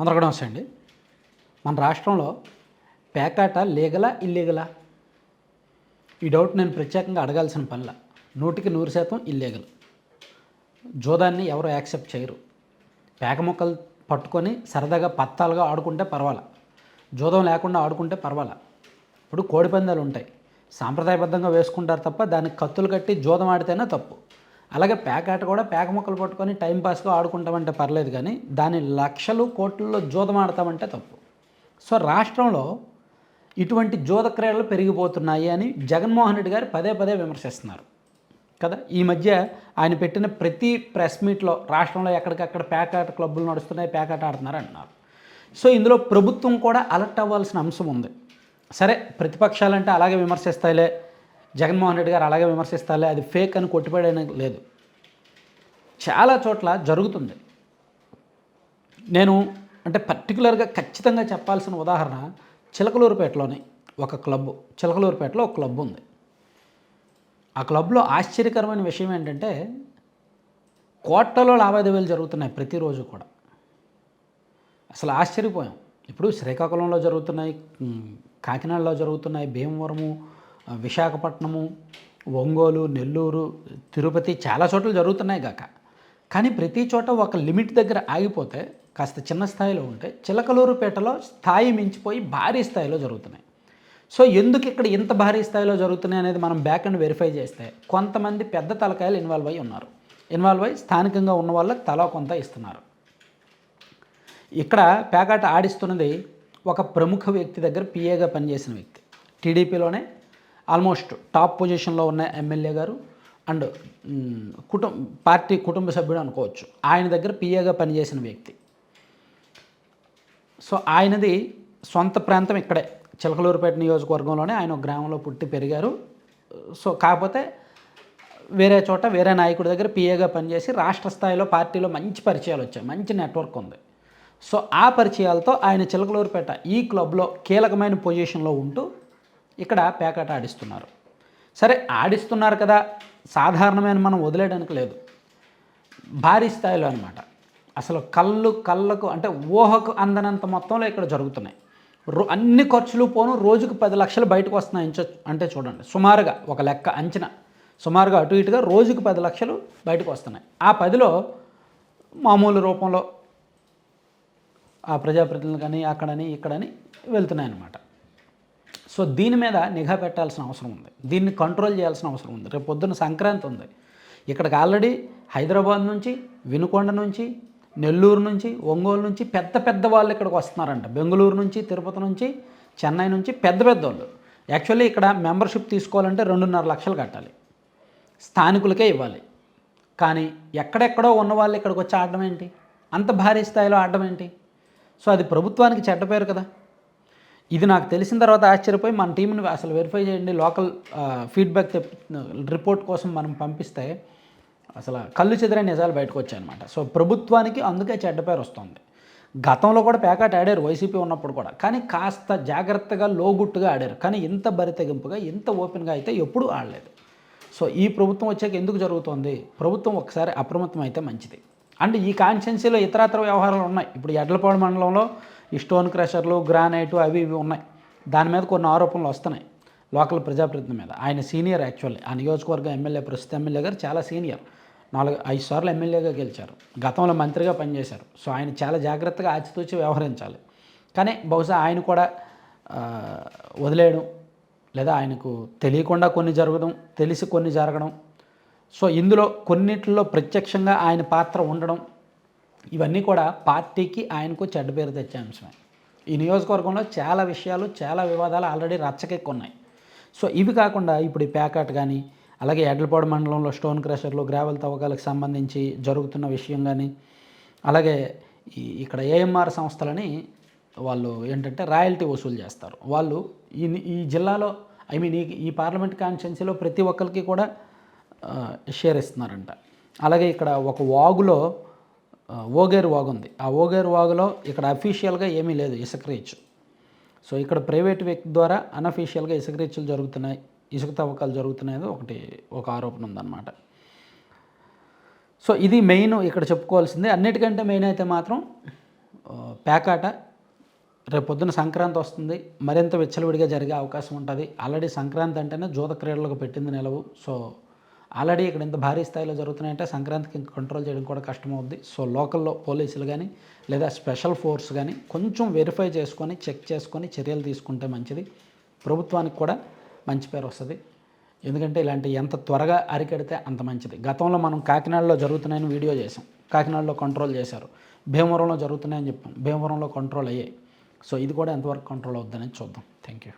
అందరికీ నమస్తే అండి మన రాష్ట్రంలో పేకాట లీగలా ఇల్లీగలా? ఈ డౌట్ నేను ప్రత్యేకంగా అడగాల్సిన పనిలా. నూటికి నూరు శాతం ఇల్లీగల్. జోదాన్ని ఎవరు యాక్సెప్ట్ చేయరు. పేక మొక్కలు పట్టుకొని సరదాగా పత్తాలుగా ఆడుకుంటే పర్వాలా. జోదం లేకుండా ఆడుకుంటే పర్వాలా. ఇప్పుడు కోడిపందాలు ఉంటాయి. సాంప్రదాయబద్ధంగా వేసుకుంటారు తప్ప దానికి కత్తులు కట్టి జోదం ఆడితేనే తప్పు. అలాగే పేకాట కూడా పేక మొక్కలు పట్టుకొని టైంపాస్గా ఆడుకుంటామంటే పర్లేదు కానీ దాని లక్షలు కోట్లలో జోదం ఆడతామంటే తప్పు. సో రాష్ట్రంలో ఇటువంటి జోద క్రీడలు పెరిగిపోతున్నాయి అని జగన్మోహన్ రెడ్డి గారు పదే పదే విమర్శిస్తున్నారు. కదా? ఈ మధ్య ఆయన పెట్టిన ప్రతి ప్రెస్ మీట్లో రాష్ట్రంలో ఎక్కడికక్కడ పేకాట క్లబ్బులు నడుస్తున్నాయి పేకాట ఆడుతున్నారు అంటున్నారు. సో ఇందులో ప్రభుత్వం కూడా అలర్ట్ అవ్వాల్సిన అంశం ఉంది. సరే ప్రతిపక్షాలంటే అలాగే విమర్శిస్తాయిలే. జగన్మోహన్ రెడ్డి గారు అలాగే విమర్శిస్తాలే అది ఫేక్ అని కొట్టిపడేయడం లేదు. చాలా చోట్ల జరుగుతుంది. నేను అంటే పర్టికులర్గా ఖచ్చితంగా చెప్పాల్సిన ఉదాహరణ చిలకలూరుపేటలోని ఒక క్లబ్ చిలకలూరుపేటలో ఒక క్లబ్ ఉంది. ఆ క్లబ్లో ఆశ్చర్యకరమైన విషయం ఏంటంటే కోట్లలో లావాదేవీలు జరుగుతున్నాయి ప్రతిరోజు కూడా. అసలు ఆశ్చర్యపోయాం. ఇప్పుడు శ్రీకాకుళంలో జరుగుతున్నాయి కాకినాడలో జరుగుతున్నాయి భీమవరము విశాఖపట్నము ఒంగోలు నెల్లూరు తిరుపతి చాలా చోట్ల జరుగుతున్నాయి కాక. కానీ ప్రతి చోట ఒక లిమిట్ దగ్గర ఆగిపోతే కాస్త చిన్న స్థాయిలో ఉంటే చిలకలూరుపేటలో స్థాయి మించిపోయి భారీ స్థాయిలో జరుగుతున్నాయి. సో ఎందుకు ఇక్కడ ఇంత భారీ స్థాయిలో జరుగుతున్నాయి అనేది మనం బ్యాక్ అండ్ వెరిఫై చేస్తే కొంతమంది పెద్ద తలకాయలు ఇన్వాల్వ్ అయి ఉన్నారు. ఇన్వాల్వ్ అయ్యి స్థానికంగా ఉన్న వాళ్ళకి తలా కొంత ఇస్తున్నారు. ఇక్కడ పేకాట ఆడిస్తున్నది ఒక ప్రముఖ వ్యక్తి దగ్గర పిఏగా పనిచేసిన వ్యక్తి. టీడీపీలోనే ఆల్మోస్ట్ టాప్ పొజిషన్లో ఉన్న ఎమ్మెల్యే గారు అండ్ కుటుంబ పార్టీ కుటుంబ సభ్యుడు అనుకోవచ్చు. ఆయన దగ్గర పిఏగా పనిచేసిన వ్యక్తి. సో ఆయనది సొంత ప్రాంతం ఇక్కడే. చిలకలూరుపేట నియోజకవర్గంలోనే ఆయన గ్రామంలో పుట్టి పెరిగారు. సో కాకపోతే వేరే చోట వేరే నాయకుడి దగ్గర పిఏగా పనిచేసి రాష్ట్ర స్థాయిలో పార్టీలో మంచి పరిచయాలు వచ్చాయి. మంచి నెట్వర్క్ ఉంది. సో ఆ పరిచయాలతో ఆయన చిలకలూరుపేట ఈ క్లబ్లో కీలకమైన పొజిషన్లో ఉంటూ ఇక్కడ పేకాట ఆడిస్తున్నారు. సరే ఆడిస్తున్నారు కదా సాధారణమైన మనం వదిలేయడానికి లేదు. భారీ స్థాయిలో అనమాట అసలు కళ్ళు కళ్ళకు అంటే ఊహకు అందనంత మొత్తంలో ఇక్కడ జరుగుతున్నాయి. రో అన్ని ఖర్చులు పోను రోజుకు పది లక్షలు బయటకు వస్తున్నాయి అంటే చూడండి సుమారుగా ఒక లెక్క అంచనా. సుమారుగా అటు ఇటుగా రోజుకు పది లక్షలు బయటకు వస్తున్నాయి. ఆ పదిలో మామూలు రూపంలో ఆ ప్రజాప్రతినిధులు కానీ అక్కడని ఇక్కడని వెళ్తున్నాయి అన్నమాట సో దీని మీద నిఘా పెట్టాల్సిన అవసరం ఉంది. దీన్ని కంట్రోల్ చేయాల్సిన అవసరం ఉంది. రేపు పొద్దున్న సంక్రాంతి ఉంది. ఇక్కడికి ఆల్రెడీ హైదరాబాద్ నుంచి వినుకొండ నుంచి నెల్లూరు నుంచి ఒంగోలు నుంచి పెద్ద పెద్ద వాళ్ళు ఇక్కడికి వస్తున్నారంట. బెంగళూరు నుంచి తిరుపతి నుంచి చెన్నై నుంచి పెద్ద పెద్ద వాళ్ళు. యాక్చువల్లీ ఇక్కడ మెంబర్షిప్ తీసుకోవాలంటే రెండున్నర లక్షలు కట్టాలి. స్థానికులకే ఇవ్వాలి. కానీ ఎక్కడెక్కడో ఉన్న వాళ్ళు ఇక్కడికి వచ్చి ఆడడం ఏంటి? అంత భారీ స్థాయిలో ఆడడం ఏంటి? సో అది ప్రభుత్వానికి చెడ్డ పేరు కదా. ఇది నాకు తెలిసిన తర్వాత ఆశ్చర్యపోయి మన టీంని అసలు వెరిఫై చేయండి లోకల్ ఫీడ్బ్యాక్ రిపోర్ట్ కోసం మనం పంపిస్తే అసలు కళ్ళు చెదిరే నిజాలు బయటకు వచ్చాయన్నమాట. సో ప్రభుత్వానికి అందుకే చెడ్డ పేరు వస్తుంది. గతంలో కూడా పేకాట ఆడారు వైసీపీ ఉన్నప్పుడు కూడా. కానీ కాస్త జాగ్రత్తగా లోగుట్టుగా ఆడారు. కానీ ఇంత బరితెగింపుగా ఇంత ఓపెన్గా అయితే ఎప్పుడూ ఆడలేదు. సో ఈ ప్రభుత్వం వచ్చాక ఎందుకు జరుగుతోంది? ప్రభుత్వం ఒకసారి అప్రమత్తం అయితే మంచిది. అండ్ ఈ కాన్స్టిట్యున్సీలో ఇతరత్ర వ్యవహారాలు ఉన్నాయి. ఇప్పుడు ఎడ్లపాడు మండలంలో ఈ స్టోన్ క్రషర్లు గ్రానైట్ అవి ఇవి ఉన్నాయి. దాని మీద కొన్ని ఆరోపణలు వస్తున్నాయి లోకల్ ప్రజాప్రతినిధి మీద. ఆయన సీనియర్ యాక్చువల్లీ. ఆ నియోజకవర్గం ఎమ్మెల్యే ప్రస్తుత ఎమ్మెల్యే గారు చాలా సీనియర్. నాలుగు ఐదు సార్లు ఎమ్మెల్యేగా గెలిచారు. గతంలో మంత్రిగా పనిచేశారు. సో ఆయన చాలా జాగ్రత్తగా ఆచితూచి వ్యవహరించాలి. కానీ బహుశా ఆయన కూడా వదిలేయడం లేదా ఆయనకు తెలియకుండా కొన్ని జరగడం తెలిసి కొన్ని జరగడం. సో ఇందులో కొన్నిట్లో ప్రత్యక్షంగా ఆయన పాత్ర ఉండడం ఇవన్నీ కూడా పార్టీకి ఆయనకు చెడ్డ పేరు తెచ్చే అంశమే. ఈ నియోజకవర్గంలో చాలా విషయాలు చాలా వివాదాలు ఆల్రెడీ రచ్చకెక్కున్నాయి. సో ఇవి కాకుండా ఇప్పుడు ఈ ప్యాకెట్ కానీ అలాగే ఎడ్లపాడు మండలంలో స్టోన్ క్రషర్లు గ్రావెల్ తవ్వకాలకు సంబంధించి జరుగుతున్న విషయం కానీ అలాగే ఈ ఇక్కడ ఏఎంఆర్ సంస్థలని వాళ్ళు ఏంటంటే రాయల్టీ వసూలు చేస్తారు. వాళ్ళు ఈ ఈ జిల్లాలో ఐ మీన్ ఈ ఈ పార్లమెంట్ కాన్స్టిట్యున్సీలో ప్రతి ఒక్కరికి కూడా షేర్ ఇస్తున్నారంట. అలాగే ఇక్కడ ఒక వాగులో ఓగేరు వాగు ఉంది. ఆ ఓగేరు వాగులో ఇక్కడ అఫీషియల్గా ఏమీ లేదు ఇసుక రీచ్. సో ఇక్కడ ప్రైవేట్ వ్యక్తి ద్వారా అనఫీషియల్గా ఇసుక రీచ్లు జరుగుతున్నాయి ఇసుక తవ్వకాలు జరుగుతున్నాయి ఒకటి ఒక ఆరోపణ ఉందన్నమాట. సో ఇది మెయిన్ ఇక్కడ చెప్పుకోవాల్సిందే. అన్నిటికంటే మెయిన్ అయితే మాత్రం పేకాట రేపు పొద్దున సంక్రాంతి వస్తుంది మరింత విచ్చలవిడిగా జరిగే అవకాశం ఉంటుంది. ఆల్రెడీ సంక్రాంతి అంటేనే జూత క్రీడలకు పెట్టింది నిలవు. సో ఆల్రెడీ ఇక్కడ ఇంత భారీ స్థాయిలో జరుగుతున్నాయంటే సంక్రాంతికి కంట్రోల్ చేయడం కూడా కష్టమవుద్ది. సో లోకల్లో పోలీసులు కానీ లేదా స్పెషల్ ఫోర్స్ కానీ కొంచెం వెరిఫై చేసుకొని చెక్ చేసుకొని చర్యలు తీసుకుంటే మంచిది. ప్రభుత్వానికి కూడా మంచి పేరు వస్తుంది. ఎందుకంటే ఇలాంటి ఎంత త్వరగా అరికెడితే అంత మంచిది. గతంలో మనం కాకినాడలో జరుగుతున్నాయని వీడియో చేసాం కాకినాడలో కంట్రోల్ చేశారు. భీమవరంలో జరుగుతున్నాయని చెప్పాం. భీమవరంలో కంట్రోల్ అయ్యాయి. సో ఇది కూడా ఎంతవరకు కంట్రోల్ అవుతుందనేది చూద్దాం. Thank you